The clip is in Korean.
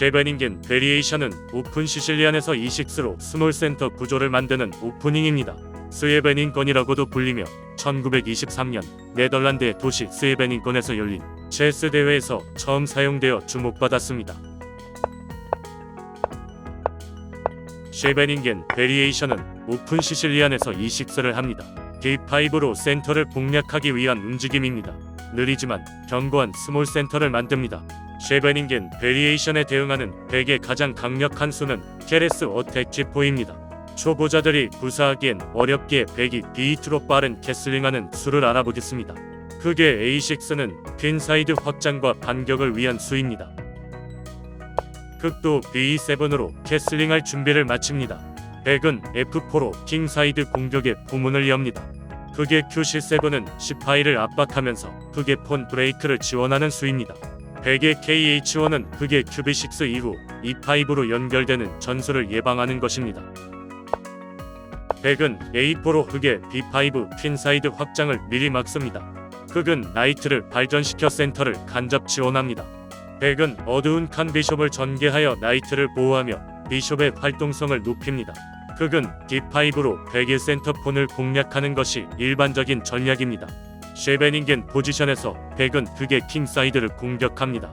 쉐베닝겐 베리에이션은 오픈 시실리안에서 이식스로 스몰 센터 구조를 만드는 오프닝입니다. 스웨베닝건이라고도 불리며 1923년 네덜란드의 도시 스웨베닝건에서 열린 체스 대회에서 처음 사용되어 주목받았습니다. 쉐베닝겐 베리에이션은 오픈 시실리안에서 이식스를 합니다. D5로 센터를 공략하기 위한 움직임입니다. 느리지만 견고한 스몰 센터를 만듭니다. 쉐베닝겐 베리에이션에 대응하는 백의 가장 강력한 수는 케레스 어택 지포입니다. 초보자들이 구사하기엔 어렵기에 백이 B2로 빠른 캐슬링하는 수를 알아보겠습니다. 크게 A6는 퀸사이드 확장과 반격을 위한 수입니다. 극도 B7으로 캐슬링할 준비를 마칩니다. 백은 F4로 킹사이드 공격에 부문을 엽니다. 극의 QC7은 18을 압박하면서 극의 폰 브레이크를 지원하는 수입니다. 백의 KH1은 극의 QB6 이후 E5로 연결되는 전술을 예방하는 것입니다. 백은 A4로 극의 B5 퀸사이드 확장을 미리 막습니다. 극은 나이트를 발전시켜 센터를 간접 지원합니다. 백은 어두운 칸 비숍을 전개하여 나이트를 보호하며 비숍의 활동성을 높입니다. 극은 D5로 백의 센터폰을 공략하는 것이 일반적인 전략입니다. 쉐베닝겐 포지션에서 백은 극의 킹사이드를 공격합니다.